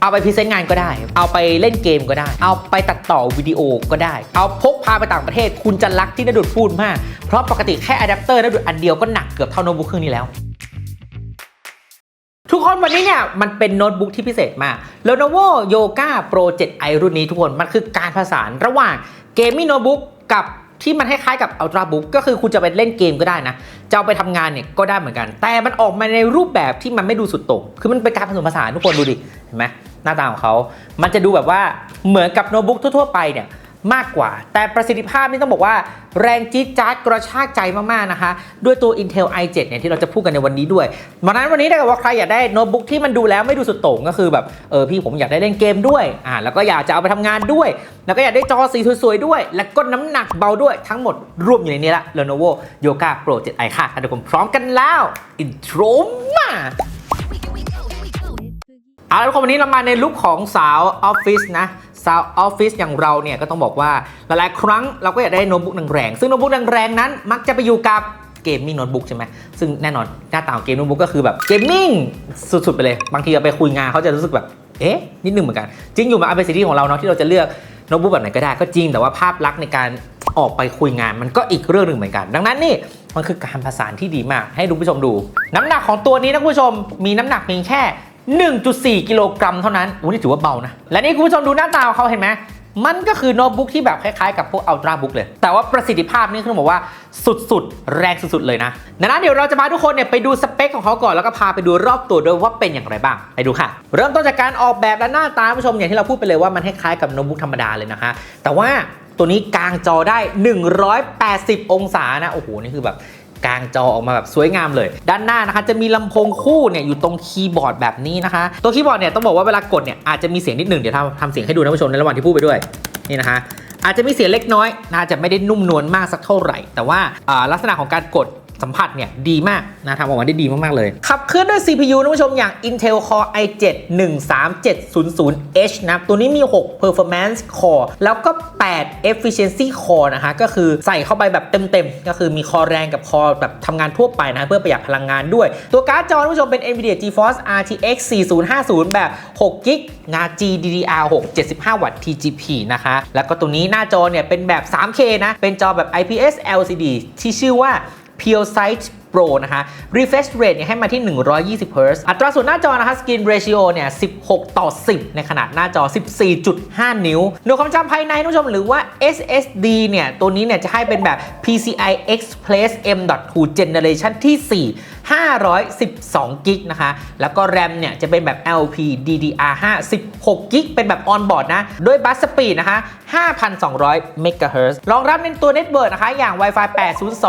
เอาไปพรีเซนต์งานก็ได้ เอาไปเล่นเกมก็ได้ เอาไปตัดต่อวิดีโอก็ได้ เอาพกพาไปต่างประเทศ คุณจะรักที่นดุดพูดมาก เพราะปกติแค่อะแดปเตอร์นดุดอันเดียวก็หนักเกือบเท่าโน้ตบุ๊กเครื่องนี้แล้วทุกคนวันนี้เนี่ยมันเป็นโน้ตบุ๊กที่พิเศษมาก Lenovo Yoga Pro 7i รุ่นนี้ทุกคนมันคือการผสานระหว่างเกมมิ่งโน้ตบุ๊กกับที่มันคล้ายๆกับ Ultrabook ก็คือคุณจะไปเล่นเกมก็ได้นะ จะเอาไปทำงานเนี่ยก็ได้เหมือนกัน แต่มันออกมาในรูปแบบที่มันไม่ดูสุดโต่งคือมันเป็นการผสมผสานทุกคนดูดิ เห็นไหม หน้าตาของเขา มันจะดูแบบว่าเหมือนกับโน้ตบุ๊กทั่ว ๆ ไปเนี่ยมากกว่า แต่ประสิทธิภาพนี่ต้องบอกว่าแรงจี๊ดจ๊าดกระชากใจมาก ๆ นะคะ ด้วยตัว Intel i7 เนี่ยที่เราจะพูดกันในวันนี้ด้วยดังนั้นวันนี้ถ้าเกิดว่าใครอยากได้โน้ตบุ๊กที่มันดูแล้วไม่ดูสุดโต่งก็คือแบบเออพี่ผมอยากได้เล่นเกมด้วยอ่าแล้วก็อยากจะเอาไปทำงานด้วย แล้วก็อยากได้จอสีสวย ๆ ด้วย แล้วก็น้ำหนักเบาด้วยทั้งหมดรวมอยู่ในนี้ละ Lenovo Yoga Pro 7i ค่ะทุกคนพร้อมกันแล้วอินโทรมา เอาละทุกคนวันนี้เรามาในลุคของสาวออฟฟิศนะ สาวออฟฟิศอย่างเราเนี่ยก็ต้องบอกว่าหลายๆครั้งเราก็อยากได้โน้ตบุ๊กแรงๆซึ่งโน้ตบุ๊กแรงๆนั้น มักจะไปอยู่กับเกมมิ่งโน้ตบุ๊กใช่ไหมซึ่งแน่นอนหน้าตาของเกมโน้ตบุ๊กก็คือแบบเกมมิ่งสุดๆไปเลย บางทีเราไปคุยงานเขาจะรู้สึกแบบเอ๊ะนิดนึงเหมือนกัน จริงอยู่มาเป็นสิทธิของเราเนาะที่เราจะเลือกโน้ตบุ๊กแบบไหนก็ได้ก็จริงแต่ว่าภาพลักษณ์ในการออกไปคุยงานมันก็อีกเรื่องหนึ่งเหมือนกัน ดังนั้นนี่มันคือการผสานที่ดีมากให้ดูผู้ชมดู น้ำหนักของตัวนี้นะคุณผู้ชมมีน้ำหนักเพียงแค่ 1.4 กิโลกรัมเท่านั้นโอ้นี่ถือว่าเบานะ และนี่คุณผู้ชมดูหน้าตาของเขาเห็นไหม มันก็คือโน้ตบุ๊กที่แบบคล้ายๆกับพวกอัลตร้าบุ๊กเลย แต่ว่าประสิทธิภาพนี่คือบอกว่าสุดๆ แรงสุดๆ เลยนะดังนั้นเดี๋ยวเราจะพาทุกคนเนี่ยไปดูสเปคของเขาก่อนแล้วก็พาไปดูรอบตัวด้วยว่าเป็นอย่างไรบ้าง ไปดูค่ะ เริ่มต้นจากการออกแบบและหน้าตาคุณผู้ชมอย่างที่เราพูดไปเลยว่ามันคล้ายๆกับโน้ตบุ๊กธรรมดาเลยนะคะ แต่ว่าตัวนี้กลางจอได้ 180 องศานะ โอ้โห นี่คือแบบ กลางจอออกมาแบบสวยงามเลย ด้านหน้านะคะจะมีลำโพงคู่เนี่ยอยู่ตรงคีย์บอร์ดแบบนี้นะคะ ตัวคีย์บอร์ดเนี่ยต้องบอกว่าเวลากดเนี่ยอาจจะมีเสียงนิดหนึ่งเดี๋ยวทำทำเสียงให้ดูนะผู้ชมในระหว่างที่พูดไปด้วยนี่นะคะอาจจะมีเสียงเล็กน้อยนะจะไม่ได้นุ่มนวลมากสักเท่าไหร่ แต่ว่าลักษณะของการกด สัมผัสเนี่ยดีมากนะทำออกมาได้ดีมาก ๆ เลย ขับเคลื่อนด้วย CPU นะผู้ชมอย่าง Intel Core i7 13700H นะตัวนี้มี 6 Performance Core แล้วก็ 8 Efficiency Core นะคะก็คือใส่เข้าไปแบบเต็ม ๆ ก็คือมีคอแรงกับคอแบบทำงานทั่วไปนะ เพื่อประหยัดพลังงานด้วย ตัวการ์ดจอผู้ชมเป็น Nvidia GeForce RTX 4050 แบบ6 g b งา GDDR6 75 วัตต์ TGP นะคะ แล้วก็ตัวนี้หน้าจอเนี่ยเป็นแบบ 3K นะ เป็นจอแบบ IPS LCD ที่ชื่อว่า Pure Sight Pro นะคะ refresh rate เนี่ยให้มาที่ 120 Hz อัตราส่วนหน้าจอนะคะ Screen ratio เนี่ย 16 ต่อ 10 ในขนาดหน้าจอ 14.5 นิ้ว หน่วยความจำภายในท่านผู้ชมหรือว่า SSD เนี่ย ตัวนี้เนี่ยจะให้เป็นแบบ PCI Express M.2 Generation ที่ 4 512กิกนะคะ แล้วก็ RAM เนี่ยจะเป็นแบบ LPDDR5 16กิกเป็นแบบ on board นะ โดยบัสสปีดนะคะ 5,200 MHz รองรับในตัวเน็ตเวิร์กนะคะ อย่าง Wi-Fi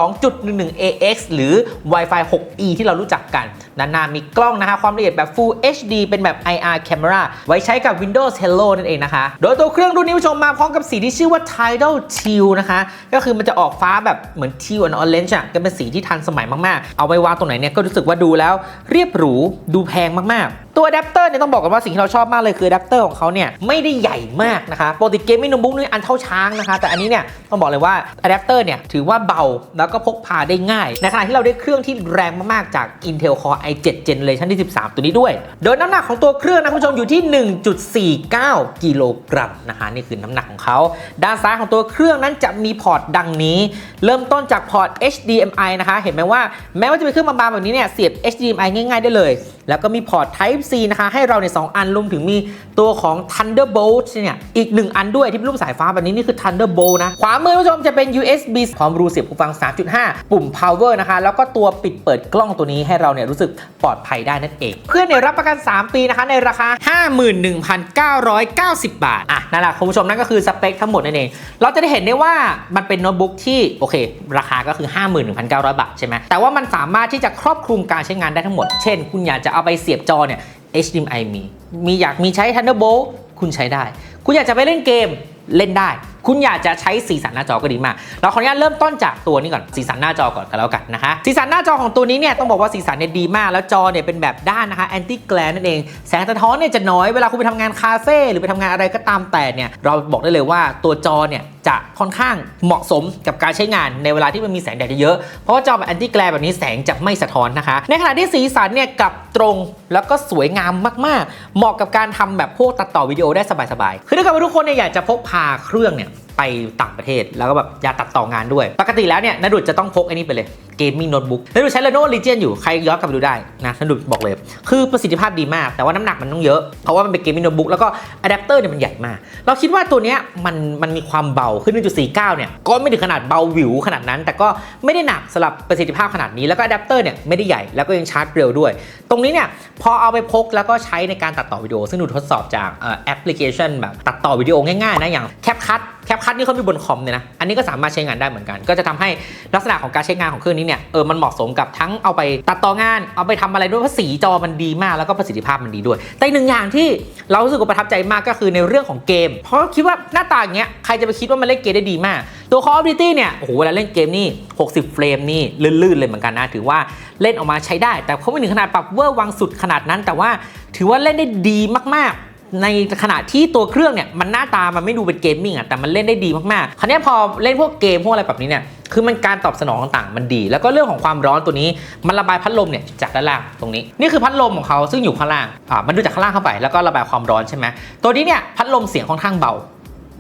802.11 AX หรือ Wi-Fi 6E ที่เรารู้จักกันด้านหน้ามีกล้องนะคะ ความละเอียดแบบ Full HD เป็นแบบ IR camera ไว้ใช้กับ Windows Hello นั่นเองนะคะ โดยตัวเครื่องรุ่นนี้ผู้ชมมาพร้อมกับสีที่ชื่อว่า Tidal Teal นะคะ ก็คือมันจะออกฟ้าแบบเหมือน teal and orange อะก็เป็นสีที่ทันสมัยมากๆ เอาไว้วางตรงไหนเนี่ยก็รู้สึกว่าดูแล้วเรียบหรูดูแพงมาก ตัวอะแดปเตอร์เนี่ยต้องบอกกันว่าสิ่งที่เราชอบมากเลยคืออะแดปเตอร์ของเขาเนี่ยไม่ได้ใหญ่มากนะคะปกติเกมมิ่งโน้ตบุ๊กนี่อันเท่าช้างนะคะ แต่อันนี้เนี่ยต้องบอกเลยว่าอะแดปเตอร์เนี่ยถือว่าเบาแล้วก็พกพาได้ง่ายในขณะที่เราได้เครื่องที่แรงมากๆจาก Intel Core i7 Generation ที่ 13 ตัวนี้ด้วย โดยน้ำหนักของตัวเครื่องนะคุณผู้ชมอยู่ที่ 1.49 กิโลกรัมนะคะนี่คือน้ำหนักของเขา ด้านซ้ายของตัวเครื่องนั้นจะมีพอร์ตดังนี้ เริ่มต้นจากพอร์ต HDMI นะคะ เห็นไหมว่าแม้ว่าจะเป็นเครื่องบางๆแบบนี้เนี่ยเสียบ HDMI ง่าย ๆได้เลย แล้วก็มีพอร์ต Type C นะคะ ให้เราในสองอันรวมถึงมีตัวของ Thunderbolt เนี่ย อีก 1 อันด้วยที่เป็นรูปสายฟ้าแบบนี้ นี่คือ Thunderbolt นะ ขวามือผู้ชมจะเป็น USB พร้อมรูเสียบหูฟัง 3.5 ปุ่ม power นะคะ แล้วก็ตัวปิดเปิดกล้องตัวนี้ให้เราเนี่ยรู้สึกปลอดภัยได้นั่นเอง เพื่อนเนี่ยรับประกัน 3 ปีนะคะในราคา 51,990 บาทอะนั่นแหละคุณผู้ชมนั่นก็คือสเปคทั้งหมดนั่นเองเราจะได้เห็นได้ว่ามันเป็นโน้ตบุ๊กที่โอเค ราคาก็คือ 51,900 บาทใช่ไหมแต่ว่ามันสามารถที่จะครอบคลุมการใช้งานได้ทั้งหมด เช่น คุณอยากจะเอาไปเสียบจอเนี่ย HDMI มี มีอยากมีใช้ Thunderbolt คุณใช้ได้ คุณอยากจะไปเล่นเกมเล่นได้คุณอยากจะใช้สีสันหน้าจอก็ดีมาก เราขออนุญาตเริ่มต้นจากตัวนี้ก่อนสีสันหน้าจอก่อนกันแล้วกันนะคะสีสันหน้าจอของตัวนี้เนี่ยต้องบอกว่าสีสันเนี่ยดีมาก แล้วจอเนี่ยเป็นแบบด้านนะคะ anti glare นั่นเอง แสงสะท้อนเนี่ยจะน้อยเวลาคุณไปทำงานคาเฟ่หรือไปทำงานอะไรก็ตามแต่เนี่ยเราบอกได้เลยว่าตัวจอเนี่ยจะค่อนข้างเหมาะสมกับการใช้งานในเวลาที่มันมีแสงแดดเยอะ เพราะว่าจอแบบแอนตี้แกลแบบนี้แสงจะไม่สะท้อนนะคะ ในขณะที่สีสันเนี่ยกลับตรงแล้วก็สวยงามมาก ๆ เหมาะกับการทำแบบพวกตัดต่อวิดีโอได้สบาย ๆ คือถ้าเกิดว่าทุกคนเนี่ยอยากจะพกพาเครื่องเนี่ย again. ไปต่างประเทศ แล้วก็แบบอยากตัดต่องานด้วย ปกติแล้วเนี่ยนดุดจะต้องพกไอ้นี่ไปเลยเกมมิ่งโน้ตบุ๊กนดุดใช้ Lenovo Legion อยู่ใครย้อนกลับไปดูได้นะนดุดบอกเลย คือประสิทธิภาพดีมาก แต่ว่าน้ำหนักมันต้องเยอะ เพราะว่ามันเป็นเกมมิ่งโน้ตบุ๊กแล้วก็อะแดปเตอร์เนี่ยมันใหญ่มาก เราคิดว่าตัวเนี้ยมันมันมีความเบาขึ้น1.49เนี่ยก็ไม่ถึงขนาดเบาหวิวขนาดนั้น แต่ก็ไม่ได้หนักสำหรับประสิทธิภาพขนาดนี้แล้วก็อะแดปเตอร์เนี่ยไม่ได้ใหญ่แล้วก็ยังชาร์จเร็วด้วย ตรงนี้เนี่ยพอเอาไปพกแล้วก็ใช้ในการตัดต่อวิดีโอซึ่งดูทดสอบจากแอปพลิเคชันแบบตัดต่อวิดีโอง่ายๆนะอย่างแคปคัทแคปคัทนี่เขามีบนคอมเนี่ยนะ อันนี้ก็สามารถใช้งานได้เหมือนกัน ก็จะทำให้ลักษณะของการใช้งานของเครื่องนี้เนี่ย เออ มันเหมาะสมกับทั้งเอาไปตัดต่องาน เอาไปทำอะไรด้วยเพราะสีจอมันดีมาก แล้วก็ประสิทธิภาพมันดีด้วย แต่หนึ่งอย่างที่เรารู้สึกประทับใจมากก็คือในเรื่องของเกม เพราะคิดว่าหน้าตาอย่างเงี้ย ใครจะไปคิดว่ามันเล่นเกมได้ดีมาก ตัว Call of Duty เนี่ย โอ้โห เวลาเล่นเกมนี่ 60 เฟรมนี่ลื่นๆเลยเหมือนกันนะ ถือว่าเล่นออกมาใช้ได้ แต่เขาไม่ถึงขนาดปรับเวอร์วังสุดขนาดนั้น แต่ว่าถือว่าเล่นได้ดีมากๆ ในขณะที่ตัวเครื่องเนี่ยมันหน้าตามันไม่ดูเป็นเกมมิ่งอะแต่มันเล่นได้ดีมากๆ คราวนี้พอเล่นพวกเกมพวกอะไรแบบนี้เนี่ยคือมันการตอบสนองต่างๆมันดี แล้วก็เรื่องของความร้อนตัวนี้มันระบายพัดลมเนี่ยจากด้านล่างตรงนี้ นี่คือพัดลมของเขาซึ่งอยู่ข้างล่างอ่ามันดูจากข้างล่างเข้าไป แล้วก็ระบายความร้อนใช่ไหมตัวนี้เนี่ยพัดลมเสียงค่อนข้างเบา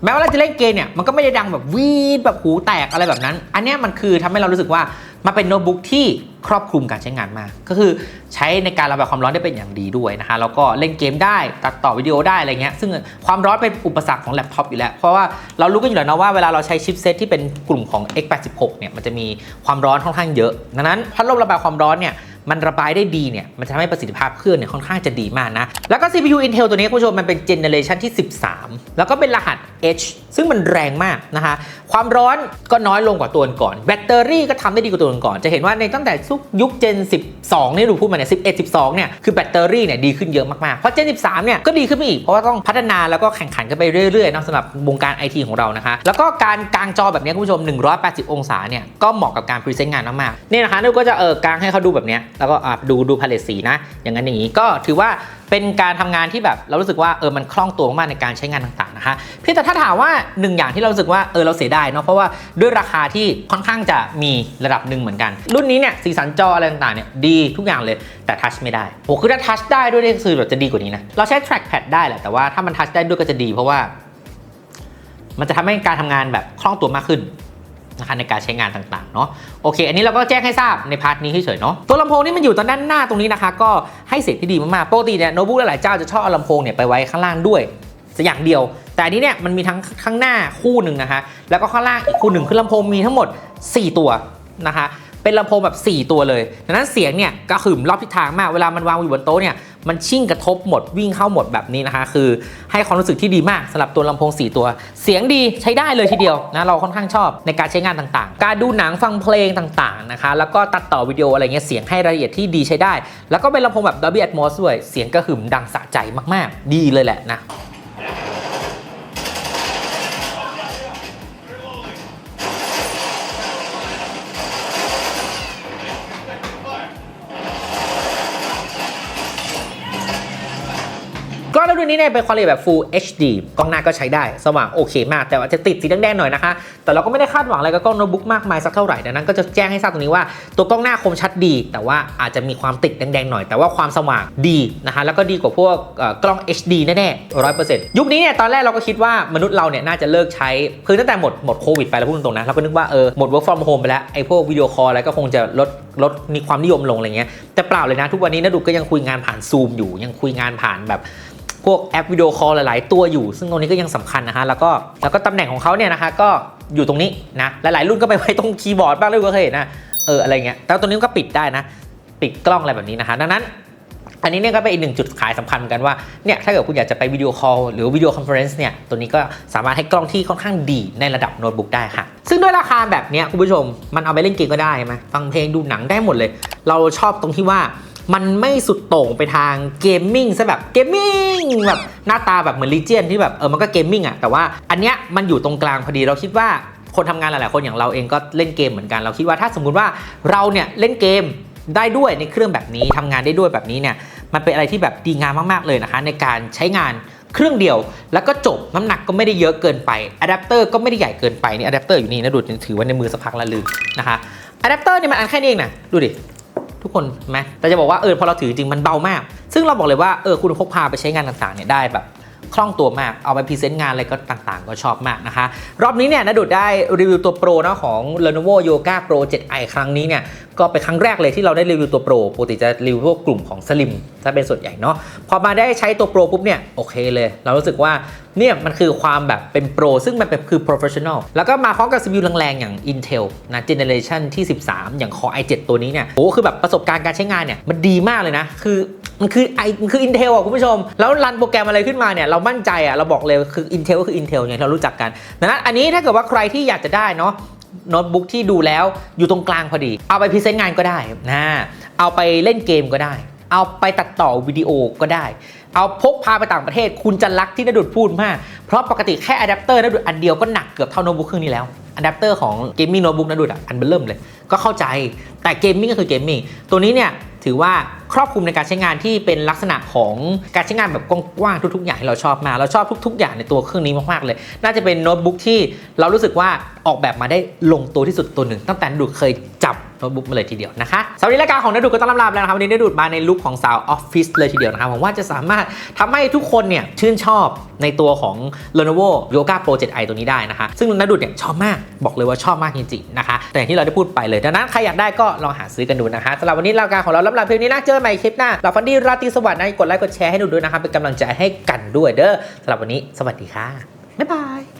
แม้ว่าเราจะเล่นเกมเนี่ยมันก็ไม่ได้ดังแบบวีดแบบหูแตกอะไรแบบนั้น อันนี้มันคือทำให้เรารู้สึกว่ามันเป็นโน้ตบุ๊กที่ครอบคลุมการใช้งานมาก ก็คือใช้ในการระบายความร้อนได้เป็นอย่างดีด้วยนะคะแล้วก็เล่นเกมได้ตัดต่อวิดีโอได้อะไรเงี้ยซึ่งความร้อนเป็นอุปสรรคของแล็ปท็อปอยู่แล้ว เพราะว่าเรารู้กันอยู่แล้วนะว่าเวลาเราใช้ชิปเซตที่เป็นกลุ่มของ x86 เนี่ยมันจะมีความร้อนค่อนข้างเยอะดังนั้นพัดลมระบายความร้อนเนี่ย มันระบายได้ดีเนี่ยมันจะทำให้ประสิทธิภาพเครื่องเนี่ยค่อนข้างจะดีมากนะ แล้วก็ CPU Intel ตัวนี้คุณผู้ชมมันเป็นเจเนเรชันที่ 13 แล้วก็เป็นรหัส H ซึ่งมันแรงมากนะคะความร้อนก็น้อยลงกว่าตัวก่อน แบตเตอรี่ก็ทำได้ดีกว่าตัวก่อน จะเห็นว่าในตั้งแต่ยุค Gen 12นี่ดูพูดมาเนี่ย11 12เนี่ยคือแบตเตอรี่เนี่ยดีขึ้นเยอะมากๆเพราะ Gen 13เนี่ยก็ดีขึ้นไปอีกเพราะว่าต้องพัฒนาแล้วก็แข่งขันกันไปเรื่อยๆนะสำหรับวงการไอทีของเรานะคะแล้วก็การกางจอแบบนี้คุณผู้ชม 180 องศาเนี่ยก็เหมาะกับการพรีเซนต์งานมากๆนี่นะคะนุก็จะเออกางให้เขาดูแบบเนี้ยแล้วก็ดูดูพาเลตสีนะ อย่างนั้นอย่างนี้ก็ถือว่าเป็นการทำงานที่แบบเรารู้สึกว่าเออมันคล่องตัวมากในการใช้งานต่างๆนะคะเพียงแต่ถ้าถามว่าหนึ่งอย่างที่เรารู้สึกว่าเออเราเสียดายเนาะเพราะว่าด้วยราคาที่ค่อนข้างจะมีระดับหนึ่งเหมือนกัน รุ่นนี้เนี่ยสีสันจออะไรต่างๆเนี่ยดีทุกอย่างเลยแต่ทัชไม่ได้โหคือถ้าทัชได้ด้วยนี่คือแบบจะดีกว่านี้นะเราใช้ trackpad ได้แหละแต่ว่าถ้ามันทัชได้ด้วยก็จะดี เพราะว่า มันจะทำให้การทำงานแบบคล่องตัวมากขึ้น นะคะในการใช้งานต่างๆเนาะโอเค อันนี้เราก็แจ้งให้ทราบในพาร์ทนี้เฉยๆเนาะตัวลำโพงนี่มันอยู่ตอนด้านหน้าตรงนี้นะคะ ก็ให้เสียงที่ดีมากๆปกติเนี่ยโน้ตบุ๊กหลายๆเจ้าจะชอบเอาลำโพงเนี่ยไปไว้ข้างล่างด้วยสักอย่างเดียว แต่อันนี้เนี่ยมันมีทั้งข้างหน้าคู่หนึ่งนะคะแล้วก็ข้างล่างอีกคู่หนึ่งคือลำโพงมีทั้งหมด 4 ตัวนะคะ เป็นลำโพงแบบ 4 ตัวเลยดังนั้นเสียงเนี่ยกระหึ่มรอบทิศทางมาก เวลามันวางอยู่บนโต๊ะเนี่ย มันชิ่งกระทบหมดวิ่งเข้าหมดแบบนี้นะคะ คือให้ความรู้สึกที่ดีมากสำหรับตัวลำโพง 4 ตัว เสียงดีใช้ได้เลยทีเดียวนะ เราค่อนข้างชอบในการใช้งานต่างๆ การดูหนังฟังเพลงต่างๆนะคะ แล้วก็ตัดต่อวิดีโออะไรเงี้ย เสียงให้รายละเอียดที่ดีใช้ได้ แล้วก็เป็นลำโพงแบบ Dolby Atmos ด้วย เสียงกระหึ่มดังสะใจมากๆ ดีเลยแหละนะ รุ่นนี้เนี่ยเป็นความละเอียดแบบ Full HD กล้องหน้าก็ใช้ได้สว่างโอเคมาก แต่ว่าจะติดสีแดงๆหน่อยนะคะ แต่เราก็ไม่ได้คาดหวังอะไรกับกล้องโน้ตบุ๊กมากมายสักเท่าไหร่ดังนั้นก็จะแจ้งให้ทราบตรงนี้ว่าตัวกล้องหน้าคมชัดดี แต่ว่าอาจจะมีความติดแดงๆหน่อย แต่ว่าความสว่างดีนะคะแล้วก็ดีกว่าพวกกล้อง HD แน่ๆร้อยเปอร์เซ็นต์ยุคนี้เนี่ยตอนแรกเราก็คิดว่ามนุษย์เราเนี่ยน่าจะเลิกใช้คือตั้งแต่หมดหมดโควิดไปแล้วพูดตรงๆนะเราก็นึกว่าเออหมด work from home ไปแล้วไอ้พวกวิดีโอคอลอะไรก็คงจะลดลดมีความนิยมลงอะไรเงี้ยแต่เปล่าเลยนะทุกวันนี้นะดูก็ยังคุยงานผ่านซูมอยู่ยังคุยงานผ่านแบบ พวกแอปวิดีโอคอลหลาย ๆ ตัวอยู่ ซึ่งตรงนี้ก็ยังสำคัญนะฮะ แล้วก็แล้วก็ตำแหน่งของเขาเนี่ยนะคะก็อยู่ตรงนี้นะ หลาย ๆ รุ่นก็ไปไว้ตรงคีย์บอร์ดบ้างเลยก็เคยเห็นนะ เอออะไรเงี้ย แต่ตัวนี้ก็ปิดได้นะ ปิดกล้องอะไรแบบนี้นะคะดังนั้น อันนี้เนี่ยก็เป็นอีกหนึ่งจุดขายสำคัญเหมือนกันว่า เนี่ยถ้าเกิดคุณอยากจะไปวิดีโอคอลหรือวิดีโอคอนเฟอเรนซ์เนี่ย ตัวนี้ก็สามารถให้กล้องที่ค่อนข้างดีในระดับโน้ตบุ๊กได้ค่ะ ซึ่งด้วยราคาแบบเนี้ยคุณผู้ชม มันเอาไปเล่นเกมก็ได้ไหมฟังเพลงดูหนังได้หมดเลย เราชอบตรงที่ว่า มันไม่สุดโต่งไปทางเกมมิ่งซะแบบเกมมิ่งแบบหน้าตาแบบเหมือนลีเจียนที่แบบเออมันก็เกมมิ่งอะแต่ว่าอันเนี้ยมันอยู่ตรงกลางพอดีเราคิดว่าคนทำงานหลาย ๆ คนอย่างเราเองก็เล่นเกมเหมือนกัน เราคิดว่าถ้าสมมุติว่าเราเนี่ยเล่นเกมได้ด้วยในเครื่องแบบนี้ทำงานได้ด้วยแบบนี้เนี่ยมันเป็นอะไรที่แบบดีงามมาก ๆ เลยนะคะ ในการใช้งานเครื่องเดียว แล้วก็จบน้ำหนักก็ไม่ได้เยอะเกินไปอะแดปเตอร์ก็ไม่ได้ใหญ่เกินไปนี่อะแดปเตอร์อยู่นี่นะดูถือไว้ในมือสักพักและลืมนะคะอะแดปเตอร์เนี่ยมันอันแค่นี้เองนะดูดิ ทุกคนไหมแต่จะบอกว่าเออพอเราถือจริงมันเบามาก ซึ่งเราบอกเลยว่าเออคุณพกพาไปใช้งานต่างๆเนี่ยได้แบบ คล่องตัวมาก เอาไปพรีเซนต์งานอะไรก็ต่างๆ ก็ชอบมากนะคะ รอบนี้เนี่ยนดุดได้รีวิวตัวโปรเนาะของ Lenovo Yoga Pro 7i ครั้งนี้เนี่ยก็เป็นครั้งแรกเลยที่เราได้รีวิวตัวโปรปกติจะรีวิวพวกกลุ่มของ Slim ถ้าเป็นส่วนใหญ่เนาะพอมาได้ใช้ตัวโปรปุ๊บเนี่ยโอเคเลย เรารู้สึกว่าเนี่ยมันคือความแบบเป็นโปร ซึ่งมันเป็นคือ professional แล้วก็มาพร้อมกับ CPU แรงๆ อย่าง Intel นะเจเนเรชันที่ 13 อย่าง Core i7 ตัวนี้เนี่ยโอ้คือแบบประสบการณ์การใช้งานเนี่ยมันดีมากเลยนะ คือ มันคือไอมันคือ Intel อะคุณผู้ชม แล้วรันโปรแกรมอะไรขึ้นมาเนี่ย เรามั่นใจอะ เราบอกเลยคือ Intel ก็คือ Intel อย่างที่เรารู้จักกันดังนั้นอันนี้ถ้าเกิดว่าใครที่อยากจะได้เนาะโน้ตบุ๊กที่ดูแล้วอยู่ตรงกลางพอดี เอาไปพรีเซนต์งานก็ได้นะเอาไปเล่นเกมก็ได้ เอาไปตัดต่อวิดีโอก็ได้ เอาพกพาไปต่างประเทศ คุณจะรักที่นดุดพูดมาก เพราะปกติแค่อะแดปเตอร์นดุดอันเดียวก็หนักเกือบเท่าโน้ตบุ๊กเครื่องนี้แล้วอะแดปเตอร์ของเกมมิ่งโน้ตบุ๊กนดุดอะอันเบิ่มเลย ก็เข้าใจแต่เกมมิ่งก็คือเกมมิ่งตัวนี้เนี่ยถือว่า ครอบคลุมในการใช้งานที่เป็นลักษณะของการใช้งานแบบกว้างๆทุกๆ อย่างที่เราชอบมาเราชอบทุก ๆ อย่างในตัวเครื่องนี้มากๆเลย น่าจะเป็นโน้ตบุ๊กที่เรารู้สึกว่าออกแบบมาได้ลงตัวที่สุดตัวหนึ่ง ตั้งแต่ดูเคย จับโน้ตบุ๊กมาเลยทีเดียวนะคะสำหรับรายการของนดุดก็ต้องลำลาแล้วนะครับวันนี้นดุดมาในลุคของสาวออฟฟิศเลยทีเดียวนะครับผมว่าจะสามารถทำให้ทุกคนเนี่ยชื่นชอบในตัวของ Lenovo Yoga Pro 7i ตัวนี้ได้นะคะ ซึ่งนดุดเนี่ยชอบมากบอกเลยว่าชอบมากจริงๆนะคะ แต่อย่างที่เราได้พูดไปเลยดังนั้นใครอยากได้ก็ลองหาซื้อกันดูนะคะสำหรับวันนี้รายการของเราลำลาเพียงนี้นะเจอกันใหม่คลิปหน้าเราฟันดี้ราตรีสวัสดิ์นะกดไลค์กดแชร์ให้หนูด้วยนะครับเป็นกำลังใจให้กันด้วยเด้อสำหรับวันนี้สวัสดีค่ะบ๊ายบาย